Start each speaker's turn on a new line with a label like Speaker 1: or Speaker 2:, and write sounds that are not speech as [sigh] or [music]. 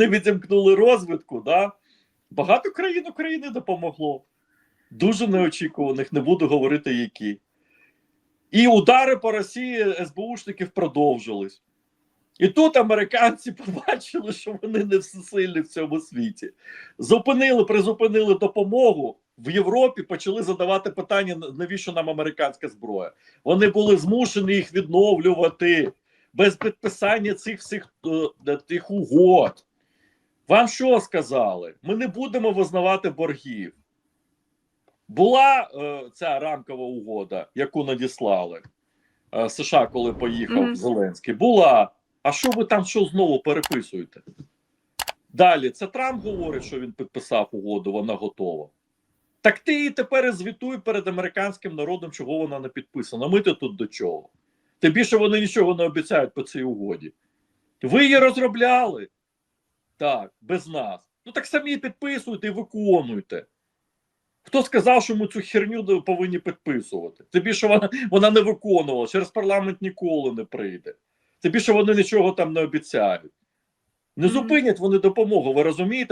Speaker 1: вони відімкнули розвитку. Да? Багато країн України допомогло. Дуже неочікуваних, не буду говорити які. І удари по Росії СБУшників продовжились. І тут американці [laughs] побачили, що вони не всесильні в цьому світі. Зупинили, призупинили допомогу в Європі, почали задавати питання, навіщо нам американська зброя. Вони були змушені їх відновлювати без підписання цих всіх е, тих угод. Вам що сказали? Ми не будемо визнавати боргів. Була е, ця рамкова угода, яку надіслали е, США, коли поїхав
Speaker 2: Мгм.
Speaker 1: Зеленський. Була. А що ви там що знову переписуєте? Далі, це Трамп говорить, що він підписав угоду, вона готова. Так ти її тепер звітуй перед американським народом, чого вона не підписана. Ми то тут до чого. Тим більше вони нічого не обіцяють по цій угоді. Ви її розробляли. Так, без нас. Ну так самі підписуйте і виконуйте. Хто сказав, що ми цю херню повинні підписувати? Тим більше вона, вона не виконувала, через парламент ніколи не прийде. Тим більше вони нічого там не обіцяють. Не зупинять вони допомогу, ви розумієте?